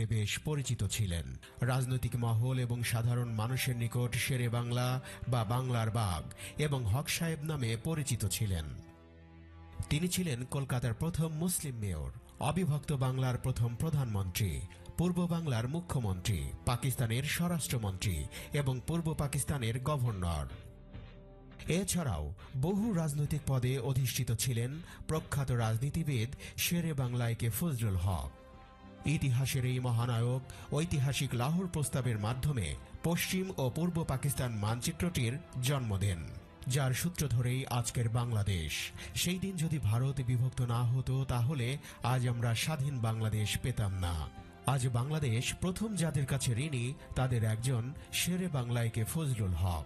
হিসেবে বেশ পরিচিত ছিলেন। রাজনৈতিক মহল এবং সাধারণ মানুষের নিকট শেরে বাংলা বা বাংলার বাঘ এবং হক সাহেব নামে পরিচিত ছিলেন। তিনি ছিলেন কলকাতার প্রথম মুসলিম মেয়র, অবিভক্ত বাংলার প্রথম প্রধানমন্ত্রী, পূর্ব বাংলার মুখ্যমন্ত্রী, পাকিস্তানের স্বরাষ্ট্রমন্ত্রী এবং পূর্ব পাকিস্তানের গভর্নর। এছাড়াও বহু রাজনৈতিক পদে অধিষ্ঠিত ছিলেন প্রখ্যাত রাজনীতিবিদ শেরে বাংলায়কে ফজলুল হক। ইতিহাসের এই মহানায়ক ঐতিহাসিক লাহোর প্রস্তাবের মাধ্যমে পশ্চিম ও পূর্ব পাকিস্তান মানচিত্রটির জন্ম দেন যার সূত্র ধরেই আজকের বাংলাদেশ। সেই দিন যদি ভারত বিভক্ত না হতো, তাহলে আজ আমরা স্বাধীন বাংলাদেশ পেতাম না। আজ বাংলাদেশ প্রথম যাদের কাছে ঋণী, তাদের একজন শেরে বাংলায়কে ফজলুল হক।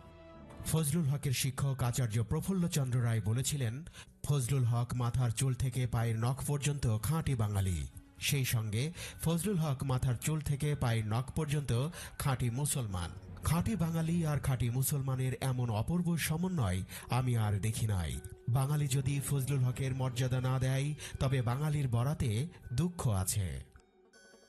ফজলুল হকের শিক্ষক আচার্য প্রফুল্লচন্দ্র রায় বলেছিলেন, ফজলুল হক মাথার চুল থেকে পায়ের নখ পর্যন্ত খাঁটি বাঙালি। সেই সঙ্গে ফজলুল হক মাথার চুল থেকে পায়ের নখ পর্যন্ত খাঁটি মুসলমান। খাঁটি বাঙালি আর খাঁটি মুসলমানের এমন অপূর্ব সমন্বয় আমি আর দেখি নাই। বাঙালি যদি ফজলুল হকের মর্যাদা না দেয়, তবে বাঙালির বরাতে দুঃখ আছে।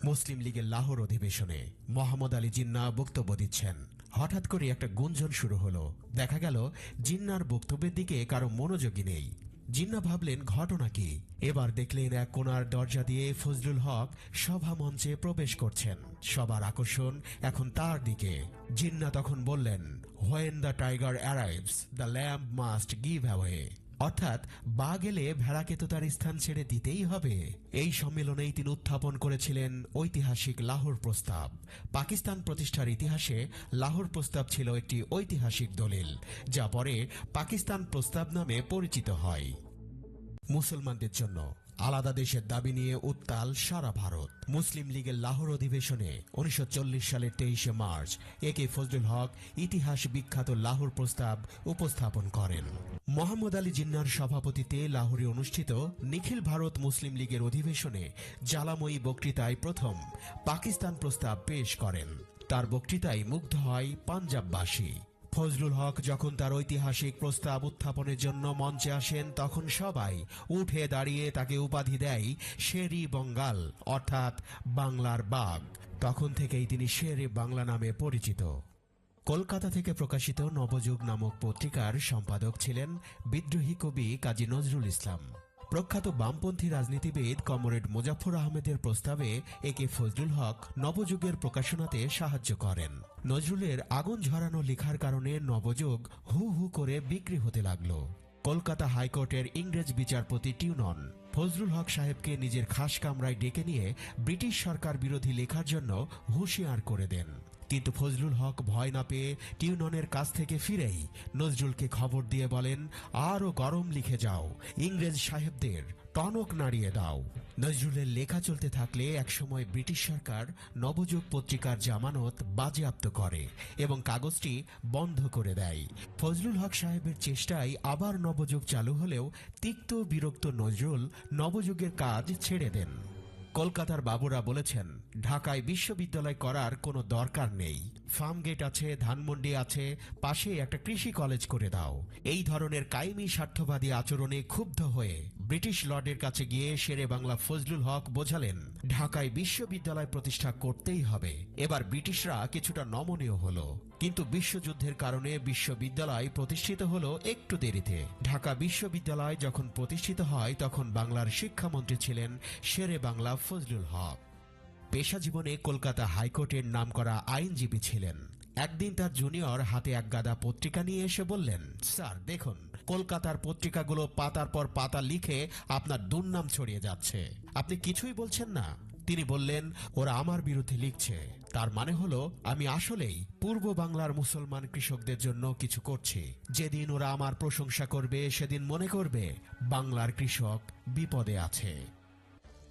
মুসলিম লীগের লাহোর অধিবেশনে মোহাম্মদ আলী জিন্না বক্তব্য দিচ্ছেন। হঠাৎ করে একটা গুঞ্জন শুরু হলো। দেখা গেল, জিন্নার বক্তব্যের দিকে কারও মনোযোগী নেই। জিন্না ভাবলেন, ঘটনা কি? এবার দেখলেন এক কোনার দরজা দিয়ে ফজলুল হক সভা মঞ্চে প্রবেশ করছেন। সবার আকর্ষণ এখন তার দিকে। জিন্না তখন বললেন when the tiger arrives the lamp must give away অর্থাৎ বাঘ এলে ভেড়াকে তো তার স্থান ছেড়ে দিতেই হবে। এই সম্মেলনেই তিনি উত্থাপন করেছিলেন ঐতিহাসিক লাহোর প্রস্তাব। পাকিস্তান প্রতিষ্ঠার ইতিহাসে লাহোর প্রস্তাব ছিল একটি ঐতিহাসিক দলিল, যা পরে পাকিস্তান প্রস্তাব নামে পরিচিত হয়। মুসলমানদের জন্য আলাদা দেশের দাবি নিয়ে উত্তাল সারা ভারত। মুসলিম লীগের লাহোর অধিবেশনে উনিশশো চল্লিশ সালের তেইশে মার্চ এ কে ফজলুল হক ইতিহাস বিখ্যাত লাহোর প্রস্তাব উপস্থাপন করেন। মোহাম্মদ আলী জিন্নার সভাপতিতে লাহোরে অনুষ্ঠিত নিখিল ভারত মুসলিম লীগের অধিবেশনে জ্বালাময়ী বক্তৃতায় প্রথম পাকিস্তান প্রস্তাব পেশ করেন। তার বক্তৃতায় মুগ্ধ হয় পাঞ্জাববাসী। ফজলুল হক যখন তার ঐতিহাসিক প্রস্তাব উত্থাপনের জন্য মঞ্চে আসেন, তখন সবাই উঠে দাঁড়িয়ে তাকে উপাধি দেয় শেরি বঙ্গাল, অর্থাৎ বাংলার বাঘ। তখন থেকেই তিনি শেরে বাংলা নামে পরিচিত। কলকাতা থেকে প্রকাশিত নবযুগ নামক পত্রিকার সম্পাদক ছিলেন বিদ্রোহী কবি কাজী নজরুল ইসলাম। প্রখ্যাত বামপন্থী রাজনীতিবিদ কমরেড মুজাফর আহমেদের প্রস্তাবে একে ফজলুল হক নবযুগের প্রকাশনাতে সাহায্য করেন। নজরুলের আগুন ঝরানো লেখার কারণে নবযুগ হু হু করে বিক্রি হতে লাগল। কলকাতা হাইকোর্টের ইংরেজ বিচারপতি টিউনন। ফজলুল হক সাহেবকে নিজের খাস কামরায় ডেকে নিয়ে ব্রিটিশ সরকার বিরোধী লেখার জন্য হুঁশিয়ার করে দেন। কিন্তু ফজলুল হক ভয় না পেয়ে টিউননের কাছ থেকে ফিরেই নজরুলকে খবর দিয়ে বলেন আরও গরম লিখে যাও। ইংরেজ সাহেবদের টনক নাড়িয়ে দাও। নজরুলের লেখা চলতে থাকলে একসময় ব্রিটিশ সরকার নবযুগ পত্রিকার জামানত বাজেয়াপ্ত করে এবং কাগজটি বন্ধ করে দেয়। ফজলুল হক সাহেবের চেষ্টায় আবার নবযুগ চালু হলেও তিক্ত বিরক্ত নজরুল নবযুগের কাজ ছেড়ে দেন। কলকাতার বাবুরা বলেছেন ঢাকায় বিশ্ববিদ্যালয় করার কোনো দরকার নেই। ফার্মগেট আছে, ধানমন্ডি আছে, পাশে একটা কৃষি কলেজ করে দাও। এই ধরনের কায়েমি স্বার্থবাদী আচরণে ক্ষুব্ধ হয়ে ব্রিটিশ লর্ডের কাছে গিয়ে শেরে বাংলা ফজলুল হক বোঝালেন, ঢাকায় বিশ্ববিদ্যালয় প্রতিষ্ঠা করতেই হবে। এবার ব্রিটিশরা কিছুটা নমনীয় হলো। কিন্তু বিশ্বযুদ্ধের কারণে বিশ্ববিদ্যালয় প্রতিষ্ঠিত হলো একটু দেরিতে। ঢাকা বিশ্ববিদ্যালয় যখন প্রতিষ্ঠিত হয়, তখন বাংলার শিক্ষামন্ত্রী ছিলেন শেরে বাংলা ফজলুল হক। পেশা জীবনে কলকাতা হাইকোর্টের নামকরা আইনজীবী ছিলেন। একদিন তার জুনিয়র হাতে এক গাদা পত্রিকা নিয়ে এসে বললেন, স্যার, দেখুন, কলকাতার পত্রিকাগুলো পাতার পর পাতা লিখে আপনার দুর্নাম ছড়িয়ে যাচ্ছে। আপনি কিছুই বলছেন না। তিনি বললেন, ওরা আমার বিরুদ্ধে লিখছে। তার মানে হলো, আমি আসলেই পূর্ব বাংলার মুসলমান কৃষকদের জন্য কিছু করছি। যেদিন ওরা আমার প্রশংসা করবে, সেদিন মনে করবে, বাংলার কৃষক বিপদে আছে।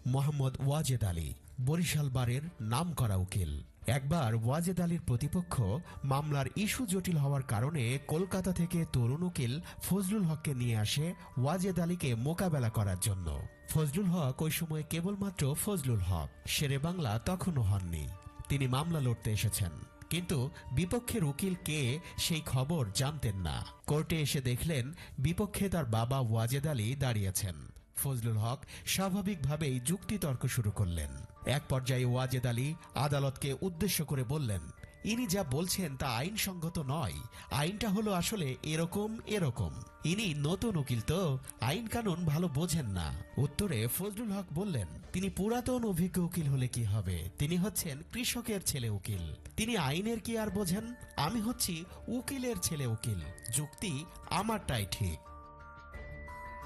মোহাম্মদ ওয়াজেদ আলী বরিশাল বারের নাম করা উকিল। একবার ওয়াজেদ আলীর প্রতিপক্ষ মামলার ইস্যু জটিল হওয়ার কারণে কলকাতা থেকে তরুণ উকিল ফজলুল হককে নিয়ে আসে ওয়াজেদ আলীকে মোকাবেলা করার জন্য। ফজলুল হক ওই সময় কেবলমাত্র ফজলুল হক। শেরে বাংলা তখনও হননি। তিনি মামলা লড়তে এসেছেন। কিন্তু বিপক্ষের উকিল কে সেই খবর জানতেন না। কোর্টে এসে দেখলেন, বিপক্ষে তার বাবা ওয়াজেদ আলী দাঁড়িয়েছেন। ফজলুল হক স্বাভাবিকভাবেই যুক্তিতর্ক শুরু করলেন। এক পর্যায়ে ওয়াজেদ আলী আদালতকে উদ্দেশ্য করে বললেন, ইনি যা বলছেন তা আইনসঙ্গত নয়। আইনটা হলো আসলে এরকম এরকম। ইনি নতুন উকিল তো, আইন কানুন ভালো বোঝেন না। উত্তরে ফজলুল হক বললেন, তিনি পুরাতন অভিজ্ঞ উকিল হলে কি হবে? তিনি হচ্ছেন কৃষকের ছেলে উকিল। তিনি আইনের কি আর বোঝেন? আমি হচ্ছি উকিলের ছেলে উকিল। যুক্তি আমারটাই ঠিক।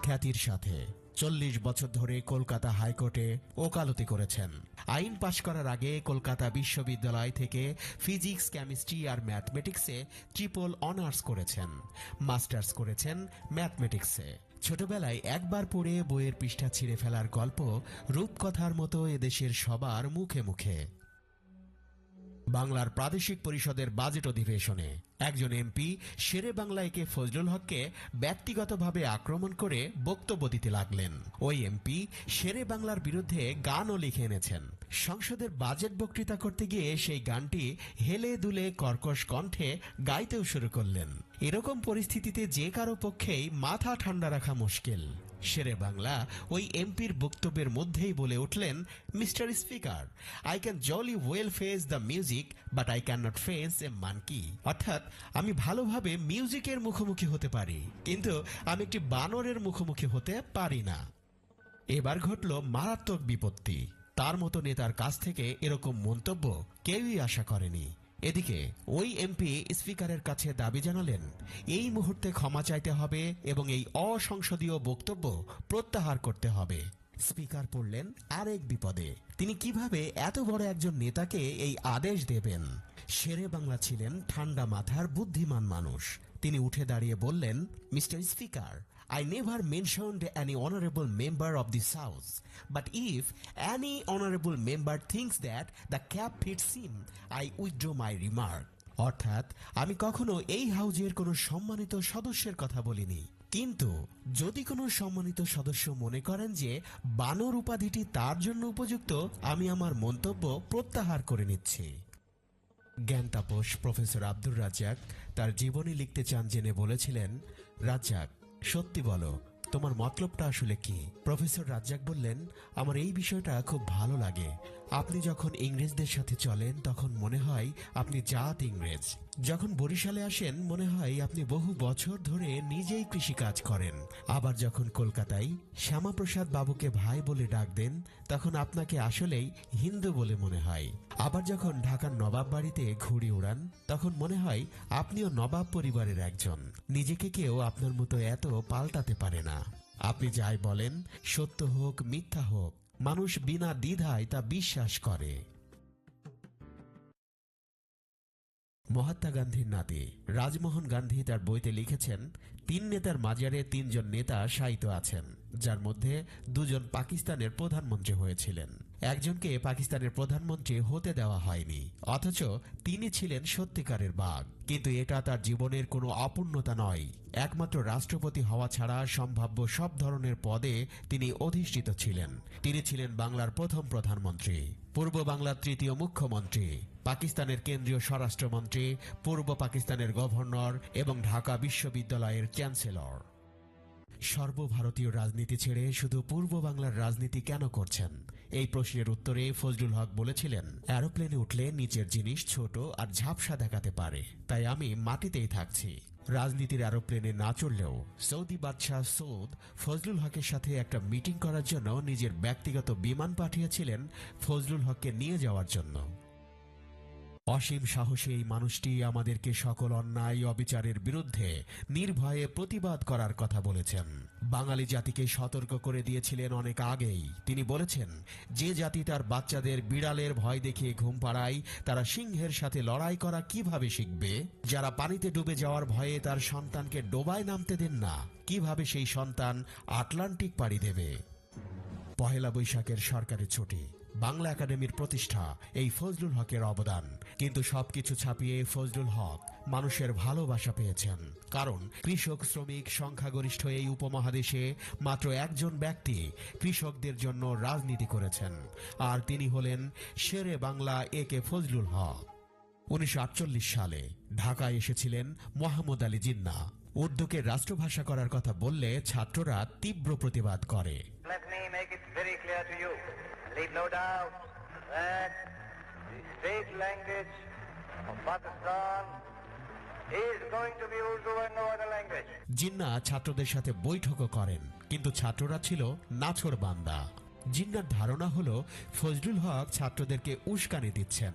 খ্যাতির সাথে চল্লিশ বছর ধরে কলকাতা হাইকোর্টে ওকালতি করেছেন। আইন পাশ করার আগে কলকাতা বিশ্ববিদ্যালয় থেকে ফিজিক্স, কেমিস্ট্রি আর ম্যাথমেটিক্সে ট্রিপল অনার্স করেছেন। মাস্টার্স করেছেন ম্যাথমেটিক্সে। ছোটবেলায় একবার পড়ে বইয়ের পৃষ্ঠা ছিঁড়ে ফেলার গল্প রূপকথার মতো এদেশের সবার মুখে মুখে। বাংলার প্রাদেশিক পরিষদের বাজেট অধিবেশনে একজন এমপি শেরে বাংলায়কে ফজলুল হককে ব্যক্তিগতভাবে আক্রমণ করে বক্তব্য দিতে লাগলেন। ওই এমপি শেরে বাংলার বিরুদ্ধে গানও লিখে এনেছেন। সংসদের বাজেট বক্তৃতা করতে গিয়ে সেই গানটি হেলে দুলে কর্কশ কণ্ঠে গাইতেও শুরু করলেন। এরকম পরিস্থিতিতে যে কারও পক্ষেই মাথা ঠান্ডা রাখা মুশকিল। শেরে বাংলা ওই এমপির বক্তব্যের মধ্যেই বলে উঠলেন Mister Speaker I can jolly well face the music but I can not face a monkey অর্থাৎ, আমি ভালোভাবে মিউজিকের মুখোমুখি হতে পারি, কিন্তু আমি একটি বানরের মুখোমুখি হতে পারি না। এবার ঘটল মারাত্মক বিপত্তি। তার মতো নেতার কাছ থেকে এরকম মন্তব্য কেউই আশা করেনি। এদিকে, ওই এমপি স্পিকারের কাছে দাবি জানালেন, এই মুহূর্তে ক্ষমা চাইতে হবে এবং এই অসংসদীয় বক্তব্য প্রত্যাহার করতে হবে। স্পিকার পড়লেন আরেক বিপদে। তিনি কীভাবে এত বড় একজন নেতাকে এই আদেশ দেবেন? শেরে বাংলা ছিলেন ঠান্ডা মাথার বুদ্ধিমান মানুষ। তিনি উঠে দাঁড়িয়ে বললেন, Mister Speaker I never mentioned any honorable member of this house. But if any honorable member thinks that the cap fits him, I withdraw my remark. অর্থাৎ আমি কখনো এই হাউজের কোনো সম্মানিত সদস্যের কথা বলিনি কিন্তু যদি কোনো সম্মানিত সদস্য মনে করেন যে বানর উপাধিটি তার জন্য উপযুক্ত আমি আমার মন্তব্য প্রত্যাহার করে নিচ্ছি জ্ঞান তাপস প্রফেসর আব্দুর রাজ্জাক তার জীবনী লিখতে চান জেনে বলেছিলেন রাজ্জাক সত্যি বলো তোমার মতলবটা আসলে কি? প্রফেসর রাজ্জাক বললেন, আমার এই বিষয়টা খুব ভালো লাগে। আপনি যখন ইংরেজদের সাথে চলেন, তখন মনে হয় আপনি জাত ইংরেজ। যখন বরিশালে আসেন, মনে হয় আপনি বহু বছর ধরে নিজেই কৃষিকাজ করেন। আবার যখন কলকাতায় শ্যামাপ্রসাদ বাবুকে ভাই বলে ডাক দেন, তখন আপনাকে আসলেই হিন্দু বলে মনে হয়। আবার যখন ঢাকার নবাব বাড়িতে ঘুড়ি উড়ান তখন মনে হয় আপনিও নবাব পরিবারের একজন। নিজেকে কেউ আপনার মতো এত পাল্টাতে পারে না। আপনি যাই বলেন, সত্য হোক, মিথ্যা হোক, মানুষ বিনা দ্বিধায় তা বিশ্বাস করে। মহাত্মা গান্ধীর নাতি রাজমোহন গান্ধী তার বইতে লিখেছেন, তিন নেতার মাজারে তিনজন নেতা শায়িত আছেন, যার মধ্যে দুজন পাকিস্তানের প্রধানমন্ত্রী হয়েছিলেন। একজনকে পাকিস্তানের প্রধানমন্ত্রী হতে দেওয়া হয়নি, অথচ তিনি ছিলেন সত্যিকারের বাঘ। কিন্তু এটা তার জীবনের কোনো অপূর্ণতা নয়। একমাত্র রাষ্ট্রপতি হওয়া ছাড়া সম্ভাব্য সব ধরনের পদে তিনি অধিষ্ঠিত ছিলেন। তিনি ছিলেন বাংলার প্রথম প্রধানমন্ত্রী, পূর্ব বাংলার তৃতীয় মুখ্যমন্ত্রী, পাকিস্তানের কেন্দ্রীয় স্বরাষ্ট্রমন্ত্রী, পূর্ব পাকিস্তানের গভর্নর এবং ঢাকা বিশ্ববিদ্যালয়ের চ্যান্সেলর। সর্বভারতীয় রাজনীতি ছেড়ে শুধু পূর্ব বাংলার রাজনীতি কেন করছেন? এই প্রশ্নের উত্তরে ফজলুল হক বলেছিলেন, অ্যারোপ্লেনে উঠলে নিচের জিনিস ছোট আর ঝাপসা দেখাতে পারে, তাই আমি মাটিতেই থাকছি। রাজনীতির অ্যারোপ্লেনে না চললেও সৌদি বাদশাহ সৌদ ফজলুল হকের সাথে একটা মিটিং করার জন্য নিজের ব্যক্তিগত বিমান পাঠিয়েছিলেন ফজলুল হককে নিয়ে যাওয়ার জন্য। অসীম সাহসী এই মানুষটি আমাদেরকে সকল অন্যায় অবিচারের বিরুদ্ধে নির্ভয়ে প্রতিবাদ করার কথা বলেছেন। বাঙালি জাতিকে সতর্ক করে দিয়েছিলেন অনেক আগেই। তিনি বলেছেন, যে জাতি তার বাচ্চাদের বিড়ালের ভয় দেখিয়ে ঘুম পাড়ায়, তারা সিংহের সাথে লড়াই করা কীভাবে শিখবে? যারা পানিতে ডুবে যাওয়ার ভয়ে তার সন্তানকে ডোবায় নামতে দেন না, কীভাবে সেই সন্তান আটলান্টিক পাড়ি দেবে? পহেলা বৈশাখের সরকারি ছুটি। বাংলা একাডেমির প্রতিষ্ঠা, এই ফজলুল হকের অবদান। কিন্তু সবকিছু ছাপিয়ে ফজলুল হক মানুষের ভালোবাসা পেয়েছেন। কারণ কৃষক, শ্রমিক, সংখ্যাগরিষ্ঠ এই উপমহাদেশে মাত্র একজন ব্যক্তি কৃষকদের জন্য রাজনীতি করেছেন। আর তিনি হলেন শেরে বাংলা এ কে ফজলুল হক। উনিশশো আটচল্লিশ সালে ঢাকায় এসেছিলেন মোহাম্মদ আলী জিন্না। উর্দুকে রাষ্ট্রভাষা করার কথা বললে ছাত্ররা তীব্র প্রতিবাদ করে। Leave no doubt that the state language of Pakistan is going to be Urdu and no other language. Jinnah ছাত্রদের সাথে বৈঠকও করেন, কিন্তু ছাত্ররা ছিল নাছর বান্দা। জিন্নার ধারণা হলো, ফজলুল হক ছাত্রদেরকে উস্কানি দিচ্ছেন।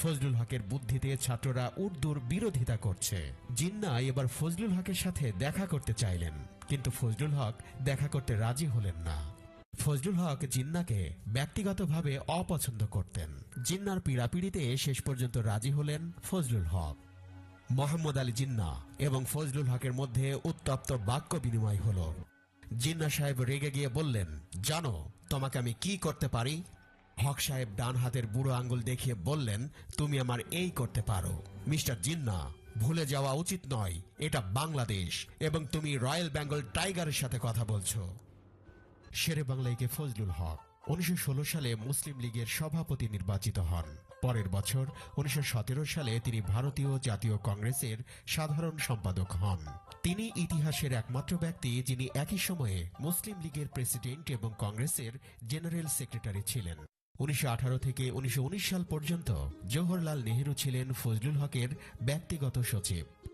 ফজলুল হকের বুদ্ধিতে ছাত্ররা উর্দুর বিরোধিতা করছে। জিন্না এবার ফজলুল হকের সাথে দেখা করতে চাইলেন, কিন্তু ফজলুল হক দেখা করতে রাজি হলেন না। ফজলুল হক জিন্নাকে ব্যক্তিগতভাবে অপছন্দ করতেন। জিন্নার পীড়াপিড়িতে শেষ পর্যন্ত রাজি হলেন ফজলুল হক। মোহাম্মদ আলী জিন্না এবং ফজলুল হকের মধ্যে উত্তপ্ত বাক্য বিনিময় হল। জিন্না সাহেব রেগে গিয়ে বললেন, জানো, তোমাকে আমি কি করতে পারি? হক সাহেব ডান হাতের বুড়ো আঙ্গুল দেখিয়ে বললেন, তুমি আমার এই করতে পারো। মিস্টার জিন্না, ভুলে যাওয়া উচিত নয়, এটা বাংলাদেশ এবং তুমি রয়্যাল বেঙ্গল টাইগারের সাথে কথা বলছো। শেরে বাংলাইকে ফজলুল হক। উনিশশো ষোলো সালে মুসলিম লীগের সভাপতি নির্বাচিত হন। পরের বছর, উনিশশো সতেরো সালে তিনি ভারতীয় জাতীয় কংগ্রেসের সাধারণ সম্পাদক হন। তিনি ইতিহাসের একমাত্র ব্যক্তি যিনি একই সময়ে মুসলিম লীগের প্রেসিডেন্ট এবং কংগ্রেসের জেনারেল সেক্রেটারি ছিলেন। উনিশশো আঠারো থেকে উনিশশো উনিশ সাল পর্যন্ত জওহরলাল নেহেরু ছিলেন ফজলুল হকের ব্যক্তিগত সচিব।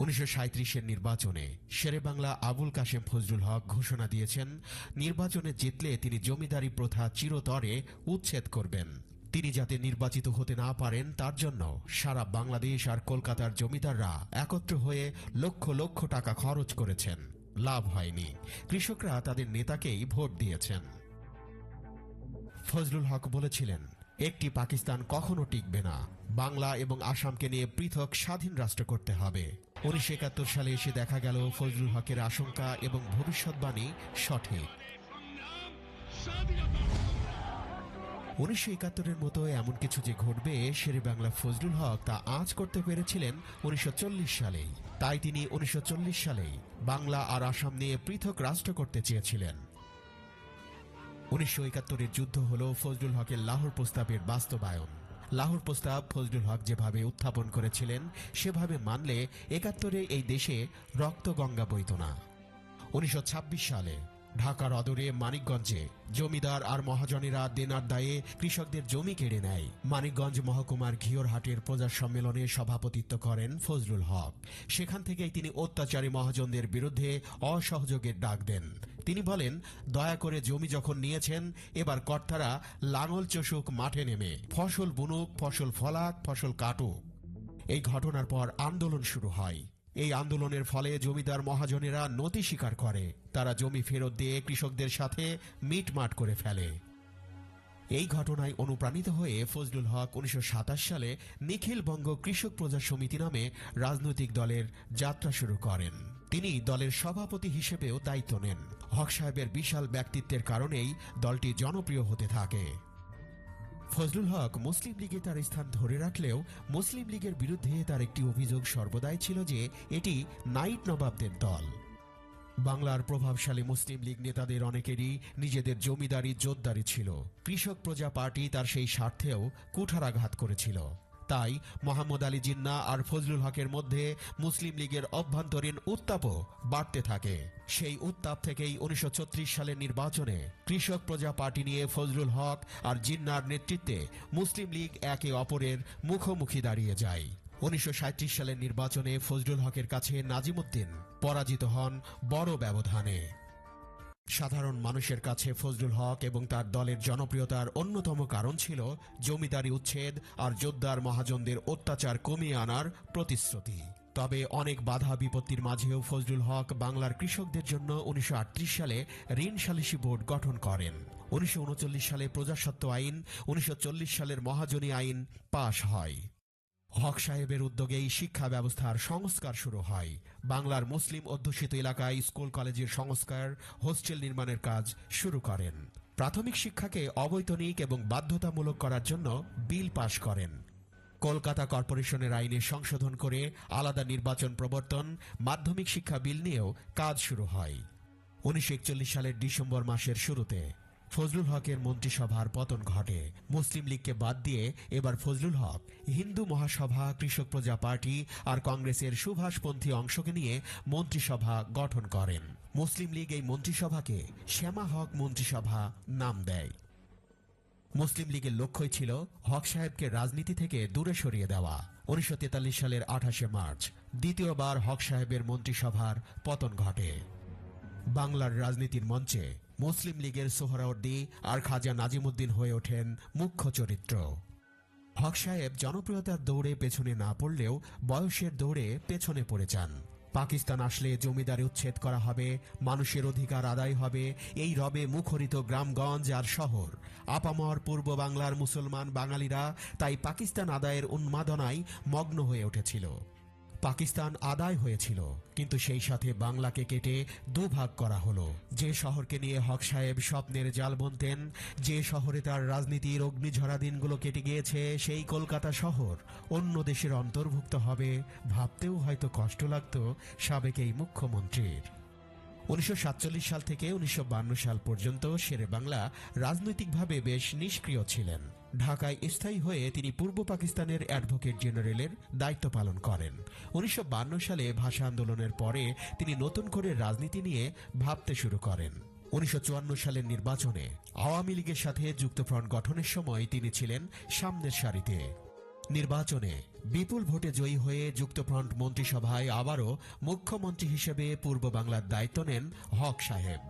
উনিশশো সাঁত্রিশের নির্বাচনে শেরেবাংলা আবুল কাশেম ফজলুল হক ঘোষণা দিয়েছেন, নির্বাচনে জিতলে তিনি জমিদারি প্রথা চিরতরে উচ্ছেদ করবেন। তিনি যাতে নির্বাচিত হতে না পারেন, তার জন্য সারা বাংলাদেশ আর কলকাতার জমিদাররা একত্র হয়ে লক্ষ লক্ষ টাকা খরচ করেছেন। লাভ হয়নি। কৃষকরা তাদের নেতাকেই ভোট দিয়েছেন। ফজলুল হক বলেছিলেন, একটি পাকিস্তান কখনো টিকবে না। বাংলা এবং আসামকে নিয়ে পৃথক স্বাধীন রাষ্ট্র করতে হবে। উনিশশো একাত্তর সালে এসে দেখা গেল ফজলুল হকের আশঙ্কা এবং ভবিষ্যৎবাণী সঠিক উনিশশো একাত্তরের মতো এমন কিছু যে ঘটবে, শেরে বাংলা ফজলুল হক তা আজ করতে পেরেছিলেন উনিশশো সালেই। তাই তিনি উনিশশো সালেই বাংলা আর আসাম নিয়ে পৃথক রাষ্ট্র করতে চেয়েছিলেন। উনিশশো একাত্তরের যুদ্ধ হল ফজলুল হকের লাহোর প্রস্তাবের বাস্তবায়ন। লাহোর প্রস্তাব ফজলুল হক যেভাবে উত্থাপন করেছিলেন, সেভাবে মানলে একাত্তরে এই দেশে রক্ত গঙ্গা বইত না। উনিশশো ছাব্বিশ সালে ঢাকার অদূরে মানিকগঞ্জে জমিদার আর মহাজনেরা দেনার দায়ে কৃষকদের জমি কেড়ে নেয়। মানিকগঞ্জ মহকুমার ঘিওরহাটের প্রজা সম্মেলনে সভাপতিত্ব করেন ফজলুল হক। সেখান থেকেই তিনি অত্যাচারী মহাজনদের বিরুদ্ধে অসহযোগের ডাক দেন। তিনি বলেন, দয়া করে জমি যখন নিয়েছেন, এবার কর্তারা লাঙল চষুক মাঠে নেমে। ফসল বুনুক, ফসল ফলাক, ফসল কাটুক। এই ঘটনার পর আন্দোলন শুরু হয়। এই আন্দোলনের ফলে জমিদার মহাজনেরা নতি স্বীকার করে। তারা জমি ফেরত দিয়ে কৃষকদের সাথে মিটমাট করে ফেলে। এই ঘটনায় অনুপ্রাণিত হয়ে ফজলুল হক উনিশশো সাতাশ সালে নিখিল বঙ্গ কৃষক প্রজা সমিতি নামে রাজনৈতিক দলের যাত্রা শুরু করেন। তিনি দলের সভাপতি হিসেবেও দায়িত্ব নেন। হক সাহেবের বিশাল ব্যক্তিত্বের কারণেই দলটি জনপ্রিয় হতে থাকে। ফজলুল হক মুসলিম লীগে তার স্থান ধরে রাখলেও মুসলিম লীগের বিরুদ্ধে তার একটি অভিযোগ সর্বদাই ছিল যে এটি নাইট নবাবদের দল। বাংলার প্রভাবশালী মুসলিম লীগ নেতাদের অনেকেরই নিজেদের জমিদারি জোরদারি ছিল। কৃষক প্রজা পার্টি তার সেই স্বার্থেও কুঠারাঘাত করেছিল। তাই মোহাম্মদ আলী জিন্না আর ফজলুল হকের মধ্যে মুসলিম লীগের অভ্যন্তরীণ উত্তাপও বাড়তে থাকে। সেই উত্তাপ থেকেই উনিশশো ছত্রিশ সালের নির্বাচনে কৃষক প্রজা পার্টি নিয়ে ফজলুল হক আর জিন্নার নেতৃত্বে মুসলিম লীগ একে অপরের মুখোমুখি দাঁড়িয়ে যায়। উনিশশো সালের নির্বাচনে ফজলুল হকের কাছে নাজিমুদ্দিন পরাজিত হন বড় ব্যবধানে। সাধারণ মানুষের কাছে ফজলুল হক এবং তার দলের জনপ্রিয়তার অন্যতম কারণ ছিল জমিদারি উচ্ছেদ আর যোদ্ধার মহাজনদের অত্যাচার কমিয়ে আনার প্রতিশ্রুতি। তবে অনেক বাধা বিপত্তির মাঝেও ফজলুল হক বাংলার কৃষকদের জন্য উনিশশো আটত্রিশ সালে ঋণ সালিসি বোর্ড গঠন করেন। উনিশশো উনচল্লিশ সালে প্রজাসত্ব আইন, উনিশশো চল্লিশ সালের মহাজনী আইন পাশ হয়। হক সাহেবের উদ্যোগেই শিক্ষা ব্যবস্থার সংস্কার শুরু হয়। বাংলার মুসলিম অধ্যুষিত এলাকায় স্কুল, কলেজের সংস্কার, হোস্টেল নির্মাণের কাজ শুরু করেন। প্রাথমিক শিক্ষাকে অবৈতনিক এবং বাধ্যতামূলক করার জন্য বিল পাশ করেন। কলকাতা কর্পোরেশনের আইনে সংশোধন করে আলাদা নির্বাচন প্রবর্তন, মাধ্যমিক শিক্ষা বিল নিয়েও কাজ শুরু হয়। উনিশশো সালের ডিসেম্বর মাসের শুরুতে ফজলুল হকের মন্ত্রিসভার পতন ঘটে। মুসলিম লীগকে বাদ দিয়ে এবার ফজলুল হক, হিন্দু মহাসভা, কৃষক প্রজা পার্টি আর কংগ্রেসের সুভাষপন্থী অংশকে নিয়ে মন্ত্রিসভা গঠন করেন। মুসলিম লীগ এই মন্ত্রিসভাকে শ্যামা হক মন্ত্রিসভা নাম দেয়। মুসলিম লীগের লক্ষ্যই ছিল হক সাহেবকে রাজনীতি থেকে দূরে সরিয়ে দেওয়া। উনিশশো তেতাল্লিশ সালের আঠাশে মার্চ, দ্বিতীয়বার হক সাহেবের মন্ত্রিসভার পতন ঘটে। বাংলার রাজনীতির মঞ্চে মুসলিম লীগের সোহরাওয়ার্দী আর খাজা নাজিমুদ্দিন হয়ে ওঠেন মুখ্য চরিত্র। হক সাহেব জনপ্রিয়তার দৌড়ে পেছনে না পড়লেও বয়সের দৌড়ে পেছনে পড়ে যান। পাকিস্তান আসলে জমিদারি উচ্ছেদ করা হবে, মানুষের অধিকার আদায় হবে, এই রবে মুখরিত গ্রামগঞ্জ আর শহর। আপামর পূর্ব বাংলার মুসলমান বাঙালিরা তাই পাকিস্তান আদায়ের উন্মাদনায় মগ্ন হয়ে উঠেছিল। পাকিস্তান আদায় হয়েছিল, কিন্তু সেই সাথে বাংলাকে কেটে দুভাগ করা হলো। যে শহরকে নিয়ে হক সাহেব স্বপ্নের জাল বুনতেন, যে শহরে তার রাজনীতির অগ্নিঝরা দিনগুলো কেটে গিয়েছে, সেই কলকাতা শহর অন্য দেশের অন্তর্ভুক্ত হবে ভাবতেও হয়তো কষ্ট লাগত সাবেক এই মুখ্যমন্ত্রীর। উনিশশো সাতচল্লিশ সাল থেকে উনিশশো সাল পর্যন্ত শেরে বাংলা রাজনৈতিকভাবে বেশ নিষ্ক্রিয় ছিলেন। ঢাকায় স্থায়ী হয়ে তিনি পূর্ব পাকিস্তানের অ্যাডভোকেট জেনারেলের দায়িত্ব পালন করেন। উনিশশো সালে ভাষা আন্দোলনের পরে তিনি নতুন করে রাজনীতি নিয়ে ভাবতে শুরু করেন। উনিশশো চুয়ান্ন সালের নির্বাচনে আওয়ামী লীগের সাথে যুক্তফ্রন্ট গঠনের সময় তিনি ছিলেন সামনের সারিতে। নির্বাচনে বিপুল ভোটে জয়ী হয়ে যুক্তফ্রন্ট মন্ত্রিসভায় আবারও মুখ্যমন্ত্রী হিসেবে পূর্ব বাংলার দায়িত্ব নেন হক সাহেব।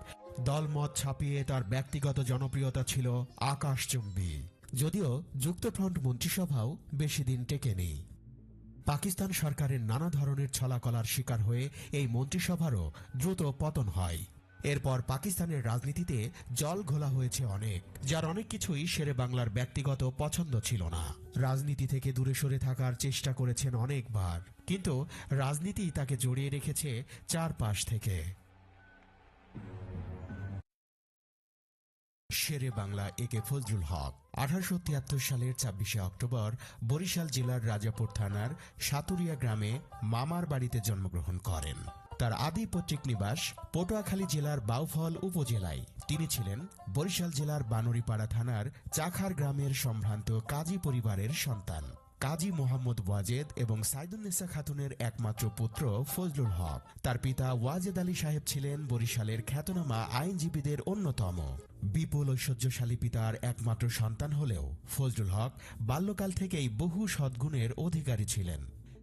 দলমত ছাপিয়ে তার ব্যক্তিগত জনপ্রিয়তা ছিল আকাশচুম্বী। যদিও যুক্তফ্রন্ট মন্ত্রিসভাও বেশি দিন টেকেনি। পাকিস্তান সরকারের নানা ধরনের ছলাকলার শিকার হয়ে এই মন্ত্রিসভারও দ্রুত পতন হয়। এরপর পাকিস্তানের রাজনীতিতে জল ঘোলা হয়েছে অনেক, যার অনেক কিছুই শেরে বাংলার ব্যক্তিগত পছন্দ ছিল না। রাজনীতি থেকে দূরে সরে থাকার চেষ্টা করেছেন অনেকবার, কিন্তু রাজনীতি তাকে জড়িয়ে রেখেছে চারপাশ থেকে। শেরে বাংলা, এ কে ফজলুল হক। আঠারোশো তিয়াত্তর সালের ছাব্বিশে অক্টোবর বরিশাল জেলার রাজাপুর থানার সাতুরিয়া গ্রামে মামার বাড়িতে জন্মগ্রহণ করেন। তার আদি পৈতৃক নিবাস পটুয়াখালী জেলার বাউফল উপজেলায়। তিনি ছিলেন বরিশাল জেলার বানুরিপাড়া থানার চাখার গ্রামের সম্ভ্রান্ত কাজী পরিবারের সন্তান। কাজী মোহাম্মদ ওয়াজেদ এবং সাইদুন্নেসা খাতুনের একমাত্র পুত্র ফজলুল হক। তার পিতা ওয়াজেদ আলী সাহেব ছিলেন বরিশালের খ্যাতনামা আইনজীবীদের অন্যতম। বিপুল ঐশ্বর্যশালী পিতার একমাত্র সন্তান হলেও ফজলুল হক বাল্যকাল থেকেই বহু সদ্গুণের অধিকারী ছিলেন।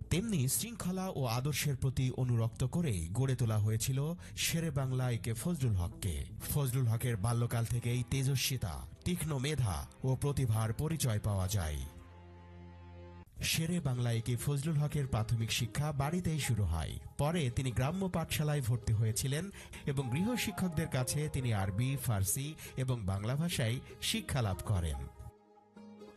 তেমনি শৃঙ্খলা ও আদর্শের প্রতি অনুরক্ত করেই গড়ে তোলা হয়েছিল শেরে বাংলা একে ফজলুল হককে। ফজলুল হকের বাল্যকাল থেকেই তেজস্বিতা, তীক্ষ্ণ মেধা ও প্রতিভার পরিচয় পাওয়া যায়। শেরে বাংলায় কি ফজলুল হকের প্রাথমিক শিক্ষা বাড়িতেই শুরু হয়। পরে তিনি গ্রাম্য পাঠশালায় ভর্তি হয়েছিলেন এবং গৃহ শিক্ষকদের কাছে তিনি আরবি, ফার্সি এবং বাংলা ভাষায় শিক্ষা লাভ করেন।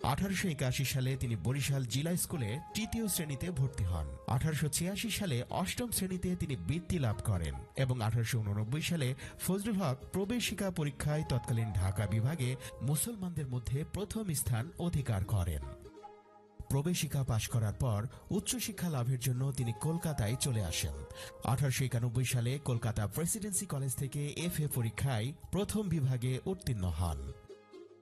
আঠারোশো একাশি সালে তিনি বরিশাল জিলা স্কুলে তৃতীয় শ্রেণীতে ভর্তি হন। আঠারোশো ছিয়াশি সালে অষ্টম শ্রেণীতে তিনি বৃত্তি লাভ করেন এবং আঠারোশো উননব্বই সালে ফজলুল হক প্রবেশিকা পরীক্ষায় তৎকালীন ঢাকা বিভাগে মুসলমানদের মধ্যে প্রথম স্থান অধিকার করেন। প্রবেশিকা পাশ করার পর উচ্চশিক্ষা লাভের জন্য তিনি কলকাতায় চলে আসেন। আঠারোশো একানব্বই সালে কলকাতা প্রেসিডেন্সি কলেজ থেকে এফ এ পরীক্ষায় প্রথম বিভাগে উত্তীর্ণ হন।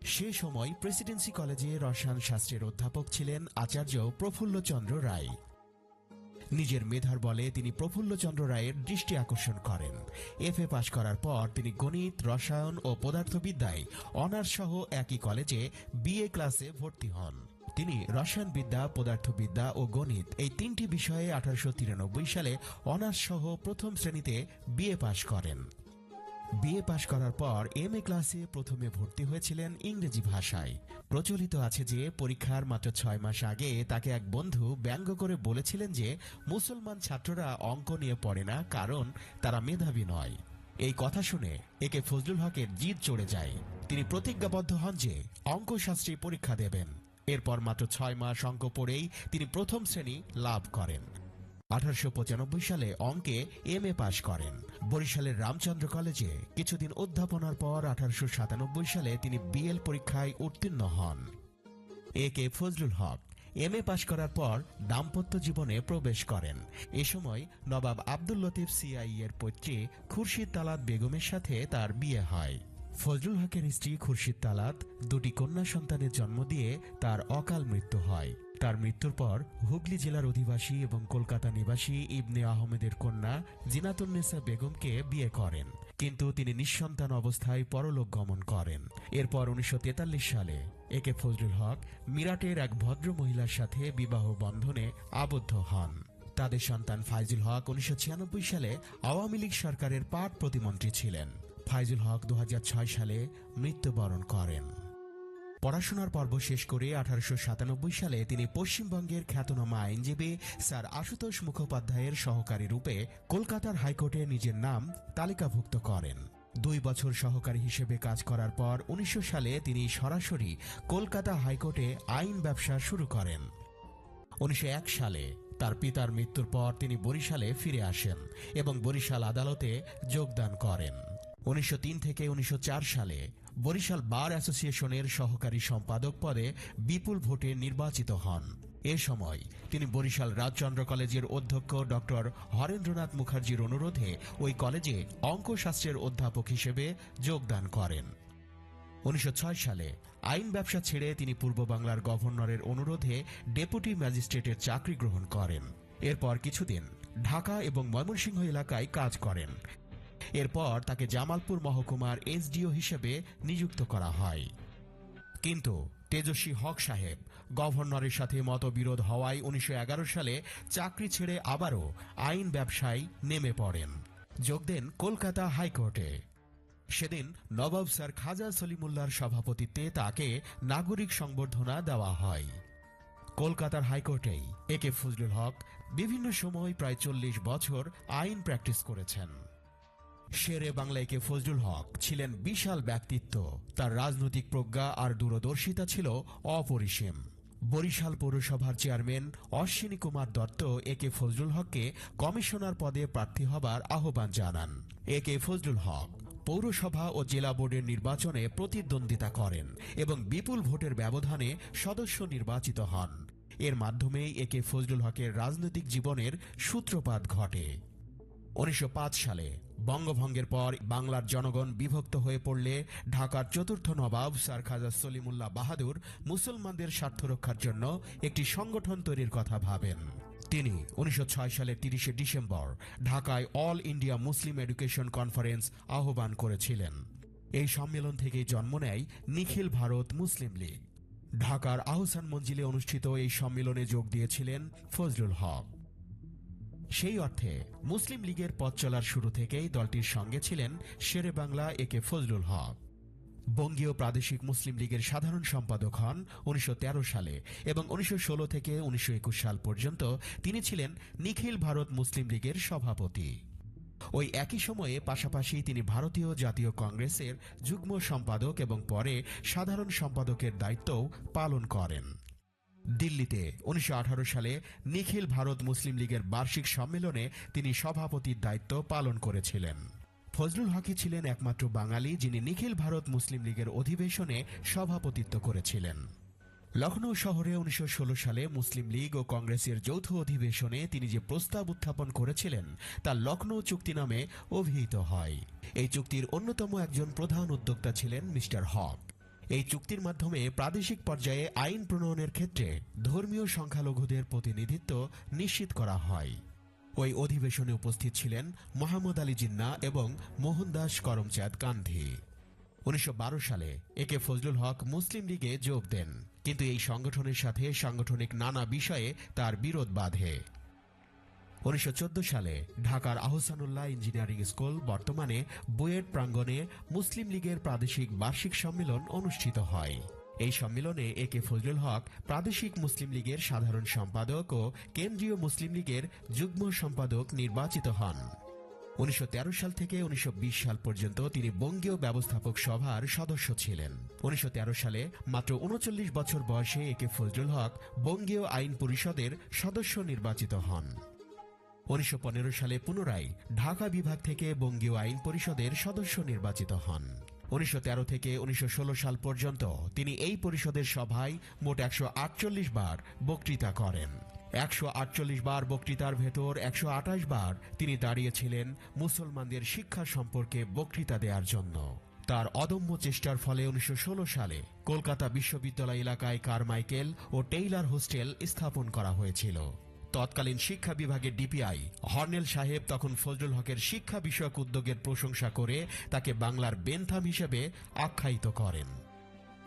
সে সময় প্রেসিডেন্সি কলেজে রসায়ন শাস্ত্রের অধ্যাপক ছিলেন আচার্য প্রফুল্লচন্দ্র রায়। নিজের মেধার বলে তিনি প্রফুল্লচন্দ্র রায়ের দৃষ্টি আকর্ষণ করেন। এফ এ পাশ করার পর তিনি গণিত, রসায়ন ও পদার্থবিদ্যায় অনার্স সহ একই কলেজে বিএ ক্লাসে ভর্তি হন। তিনি রসায়ন বিদ্যা, পদার্থবিদ্যা ও গণিত এই তিনটি বিষয়ে আঠারোশো তিরানব্বই সালে অনার্স সহ প্রথম শ্রেণীতে বিএ পাশ করেন। বিএ পাশ করার পর এম এ ক্লাসে প্রথমে ভর্তি হয়েছিলেন ইংরেজি ভাষায়। প্রচলিত আছে যে পরীক্ষার মাত্র ছয় মাস আগে তাকে এক বন্ধু ব্যঙ্গ করে বলেছিলেন যে মুসলমান ছাত্ররা অঙ্ক নিয়ে পড়ে না, কারণ তারা মেধাবী নয়। এই কথা শুনে একে ফজলুল হকের জিদ চড়ে যায়। তিনি প্রতিজ্ঞাবদ্ধ হন যে অঙ্কশাস্ত্রী পরীক্ষা দেবেন। এরপর মাত্র ছয় মাস অঙ্ক পড়েই তিনি প্রথম শ্রেণি লাভ করেন। আঠারোশো পঁচানব্বই সালে অঙ্কে এম এ পাশ করেন। বরিশালের রামচন্দ্র কলেজে কিছুদিন অধ্যাপনার পর আঠারোশো সাতানব্বই সালে তিনি বিএল পরীক্ষায় উত্তীর্ণ হন। এ K Fazlul Haque M A পাশ করার পর দাম্পত্য জীবনে প্রবেশ করেন। এ সময় নবাব আব্দুল লতিফ সিআই এর পৈত্রী খুরশিদ তালাত বেগমের সাথে তার বিয়ে হয়। ফজলুল হকের স্ত্রী খুরশিদ তালাত দুটি কন্যা সন্তানের জন্ম দিয়ে তার অকাল মৃত্যু হয়। তার মৃত্যুর পর হুগলি জেলার অধিবাসী এবং কলকাতা নিবাসী ইবনে আহমেদের কন্যা জিনাতুন্নেসা বেগমকে বিয়ে করেন, কিন্তু তিনি নিঃসন্তান অবস্থায় পরলোক গমন করেন। এরপর উনিশশো তেতাল্লিশ সালে একে ফজলুল হক মিরাটের এক ভদ্র মহিলার সাথে বিবাহ বন্ধনে আবদ্ধ হন। তাদের সন্তান ফাইজুল হক উনিশশো ছিয়ানব্বই সালে আওয়ামী লীগ সরকারের পাট প্রতিমন্ত্রী ছিলেন। ফাইজুল হক দু হাজার ছয় সালে মৃত্যুবরণ করেন। পড়াশোনার পর্ব শেষ করে আঠারোশো সাতানব্বই সালে তিনি পশ্চিমবঙ্গের খ্যাতনামা আইনজীবী স্যার আশুতোষ মুখোপাধ্যায়ের সহকারী রূপে কলকাতার হাইকোর্টে নিজের নাম তালিকাভুক্ত করেন। দুই বছর সহকারী হিসেবে কাজ করার পর উনিশশো সালে তিনি সরাসরি কলকাতা হাইকোর্টে আইন ব্যবসা শুরু করেন। উনিশশো এক সালে তার পিতার মৃত্যুর পর তিনি বরিশালে ফিরে আসেন এবং বরিশাল আদালতে যোগদান করেন। উনিশশো তিন থেকে উনিশশো চার সালে বরিশাল বার অ্যাসোসিয়েশনের সহকারী সম্পাদক পদে বিপুল ভোটে নির্বাচিত হন। এ সময় তিনি বরিশাল রাজচন্দ্র কলেজের অধ্যক্ষ ডক্টর হরেন্দ্রনাথ মুখার্জির অনুরোধে ওই কলেজে অঙ্কশাস্ত্রের অধ্যাপক হিসেবে যোগদান করেন। উনিশশো ছয় সালে আইন ব্যবসা ছেড়ে তিনি পূর্ব বাংলার গভর্নরের অনুরোধে ডেপুটি ম্যাজিস্ট্রেটের চাকরি গ্রহণ করেন। এরপর কিছুদিন ঢাকা এবং ময়মনসিংহ এলাকায় কাজ করেন। এরপর তাকে জামালপুর মহকুমার এসডিও হিসেবে নিযুক্ত করা হয়। কিন্তু তেজস্বী হক সাহেব গভর্নরের সাথে মতবিরোধ হওয়ায় উনিশশো এগারো সালে চাকরি ছেড়ে আবারও আইন ব্যবসায় নেমে পড়েন। যোগ দেন কলকাতা হাইকোর্টে। সেদিন নবাব স্যার খাজা সলিমুল্লার সভাপতিত্বে তাকে নাগরিক সংবর্ধনা দেওয়া হয়। কলকাতার হাইকোর্টেই এ কে ফজলুল হক বিভিন্ন সময় প্রায় চল্লিশ বছর আইন প্র্যাকটিস করেছেন। শেরে বাংলা একে ফজলুল হক ছিলেন বিশাল ব্যক্তিত্ব। তার রাজনৈতিক প্রজ্ঞা আর দূরদর্শিতা ছিল অপরিসীম। বরিশাল পৌরসভার chairman Ashwini Kumar Dutta A K Fazlul হককে কমিশনার পদে প্রার্থী হবার আহ্বান জানান। এ কে ফজলুল হক পৌরসভা ও জেলা বোর্ডের নির্বাচনে প্রতিদ্বন্দ্বিতা করেন এবং বিপুল ভোটের ব্যবধানে সদস্য নির্বাচিত হন। এর মাধ্যমেই একে ফজলুল হকের রাজনৈতিক জীবনের সূত্রপাত ঘটে। উনিশশো পাঁচ সালে বঙ্গভঙ্গের পর বাংলার জনগণ বিভক্ত হয়ে পড়লে ঢাকার চতুর্থ নবাব স্যার খাজা সলিমুল্লাহ বাহাদুর মুসলমানদের স্বার্থ রক্ষার জন্য একটি সংগঠন তৈরির কথা ভাবেন। তিনি উনিশশো ছয় সালের তিরিশে ডিসেম্বর ঢাকায় All India Muslim Education Conference আহ্বান করেছিলেন। এই সম্মেলন থেকেই জন্ম নেয় নিখিল ভারত মুসলিম লীগ। ঢাকার আহসান মঞ্জিলে অনুষ্ঠিত এই সম্মেলনে যোগ দিয়েছিলেন ফজলুল হক। সেই অর্থে মুসলিম লীগের পথ চলার শুরু থেকেই দলটির সঙ্গে ছিলেন শেরে বাংলা এ কে ফজলুল হক। বঙ্গীয় প্রাদেশিক মুসলিম লীগের সাধারণ সম্পাদক হন উনিশশো তেরো সালে এবং উনিশশো ষোলো থেকে উনিশশো একুশ সাল পর্যন্ত তিনি ছিলেন নিখিল ভারত মুসলিম লীগের সভাপতি। ওই একই সময়ে পাশাপাশি তিনি ভারতীয় জাতীয় কংগ্রেসের যুগ্ম সম্পাদক এবং পরে সাধারণ সম্পাদকের দায়িত্বও পালন করেন। দিল্লিতে উনিশশো আঠারো সালে নিখিল ভারত মুসলিম লীগের বার্ষিক সম্মেলনে তিনি সভাপতির দায়িত্ব পালন করেছিলেন। ফজলুল হকি ছিলেন একমাত্র বাঙালি যিনি নিখিল ভারত মুসলিম লীগের অধিবেশনে সভাপতিত্ব করেছিলেন। লখনৌ শহরে উনিশশো ষোলো সালে মুসলিম লীগ ও কংগ্রেসের যৌথ অধিবেশনে তিনি যে প্রস্তাব উত্থাপন করেছিলেন, তা লখনৌ চুক্তি নামে অভিহিত হয়। এই চুক্তির অন্যতম একজন প্রধান উদ্যোক্তা ছিলেন মিস্টার হক। এই চুক্তির মাধ্যমে প্রাদেশিক পর্যায়ে আইন প্রণয়নের ক্ষেত্রে ধর্মীয় সংখ্যালঘুদের প্রতিনিধিত্ব নিশ্চিত করা হয়। ওই অধিবেশনে উপস্থিত ছিলেন মোহাম্মদ আলী জিন্না এবং মোহনদাস করমচাঁদ গান্ধী উনিশশো বারো সালে একে ফজলুল হক মুসলিম লীগে যোগ দেন, কিন্তু এই সংগঠনের সাথে সাংগঠনিক নানা বিষয়ে তার বিরোধ বাধে। উনিশশো চোদ্দ সালে ঢাকার আহসানুল্লাহ ইঞ্জিনিয়ারিং স্কুল বর্তমানে বুয়েট প্রাঙ্গণে মুসলিম লীগের প্রাদেশিক বার্ষিক সম্মেলন অনুষ্ঠিত হয়। এই সম্মেলনে এ কে ফজলুল হক, প্রাদেশিক মুসলিম লীগের সাধারণ সম্পাদক ও কেন্দ্রীয় মুসলিম লীগের যুগ্ম সম্পাদক নির্বাচিত হন। উনিশশো তেরো সাল থেকে উনিশশো বিশ সাল পর্যন্ত তিনি বঙ্গীয় ব্যবস্থাপক সভার সদস্য ছিলেন। উনিশশো তেরো সালে মাত্র উনচল্লিশ বছর বয়সে এ কে ফজলুল হক বঙ্গীয় আইন পরিষদের সদস্য নির্বাচিত হন। উনিশশো পনেরো সালে পুনরায় ঢাকা বিভাগ থেকে বঙ্গীয় আইন পরিষদের সদস্য নির্বাচিত হন। উনিশশো তেরো থেকে উনিশশো ষোলো সাল পর্যন্ত তিনি এই পরিষদের সভায় মোট একশো আটচল্লিশ বার বক্তৃতা করেন। একশো আটচল্লিশ বার বক্তৃতার ভেতর একশো আটাশ বার তিনি দাঁড়িয়েছিলেন মুসলমানদের শিক্ষা সম্পর্কে বক্তৃতা দেওয়ার জন্য। তার অদম্য চেষ্টার ফলে উনিশশো ষোলো সালে কলকাতা বিশ্ববিদ্যালয় এলাকায় কারমাইকেল ও টেইলার হোস্টেল স্থাপন করা হয়েছিল। তৎকালীন শিক্ষা বিভাগের ডিপিআই হর্নেল সাহেব তখন ফজলুল হকের শিক্ষা বিষয়ক উদ্যোগের প্রশংসা করে তাকে বাংলার বেনথাম হিসেবে আখ্যায়িত করেন।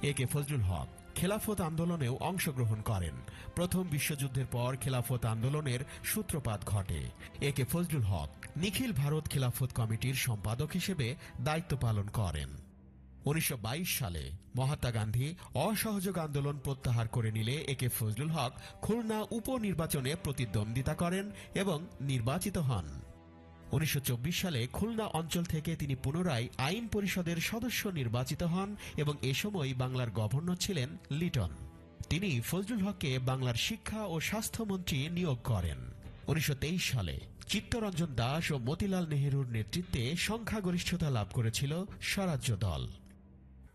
এ কে ফজলুল হক খেলাফত আন্দোলনেও অংশগ্রহণ করেন। প্রথম বিশ্বযুদ্ধের পর খেলাফত আন্দোলনের সূত্রপাত ঘটে। একে ফজলুল হক নিখিল ভারত খেলাফত কমিটির সম্পাদক হিসেবে দায়িত্ব পালন করেন। উনিশশো বাইশ সালে মহাত্মা গান্ধী অসহযোগ আন্দোলন প্রত্যাহার করে নিলে একে ফজলুল হক খুলনা উপনির্বাচনে প্রতিদ্বন্দ্বিতা করেন এবং নির্বাচিত হন। উনিশশো চব্বিশ সালে খুলনা অঞ্চল থেকে তিনি পুনরায় আইন পরিষদের সদস্য নির্বাচিত হন এবং এ সময় বাংলার গভর্নর ছিলেন লিটন। তিনি ফজলুল হককে বাংলার শিক্ষা ও স্বাস্থ্যমন্ত্রী নিয়োগ করেন। উনিশশো তেইশ সালে চিত্তরঞ্জন দাস ও মতিলাল নেহেরুর নেতৃত্বে সংখ্যাগরিষ্ঠতা লাভ করেছিল স্বরাজ্য দল।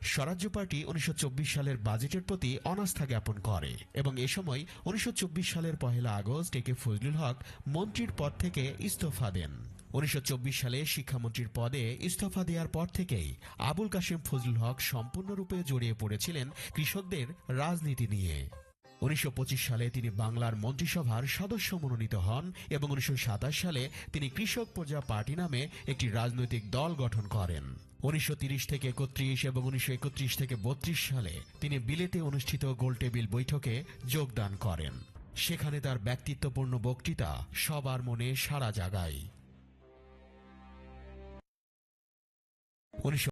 স্বরাজ্য পার্টি উনিশশো চব্বিশ সালের বাজেটের প্রতি অনাস্থা জ্ঞাপন করে এবং এ সময় উনিশশো চব্বিশ সালের পহেলা আগস্ট একে ফজলুল হক মন্ত্রীর পদ থেকে ইস্তফা দেন। উনিশশো চব্বিশ সালে শিক্ষামন্ত্রীর পদে ইস্তফা দেওয়ার পর থেকেই আবুল কাশেম ফজলুল হক সম্পূর্ণরূপে জড়িয়ে পড়েছিলেন কৃষকদের রাজনীতি নিয়ে। উনিশশো পঁচিশ সালে তিনি বাংলার মন্ত্রিসভার সদস্য মনোনীত হন এবং উনিশশো সাতাশ সালে তিনি কৃষক প্রজা পার্টি নামে একটি রাজনৈতিক দল গঠন করেন। উনিশশো থেকে একত্রিশ এবং উনিশশো একত্রিশ থেকে বত্রিশ সালে তিনি বিলেতে অনুষ্ঠিত গোলটেবিল বৈঠকে যোগদান করেন। সেখানে তার ব্যক্তিত্বপূর্ণ বক্তৃতা সবার মনে সাড়া জাগায়। উনিশশো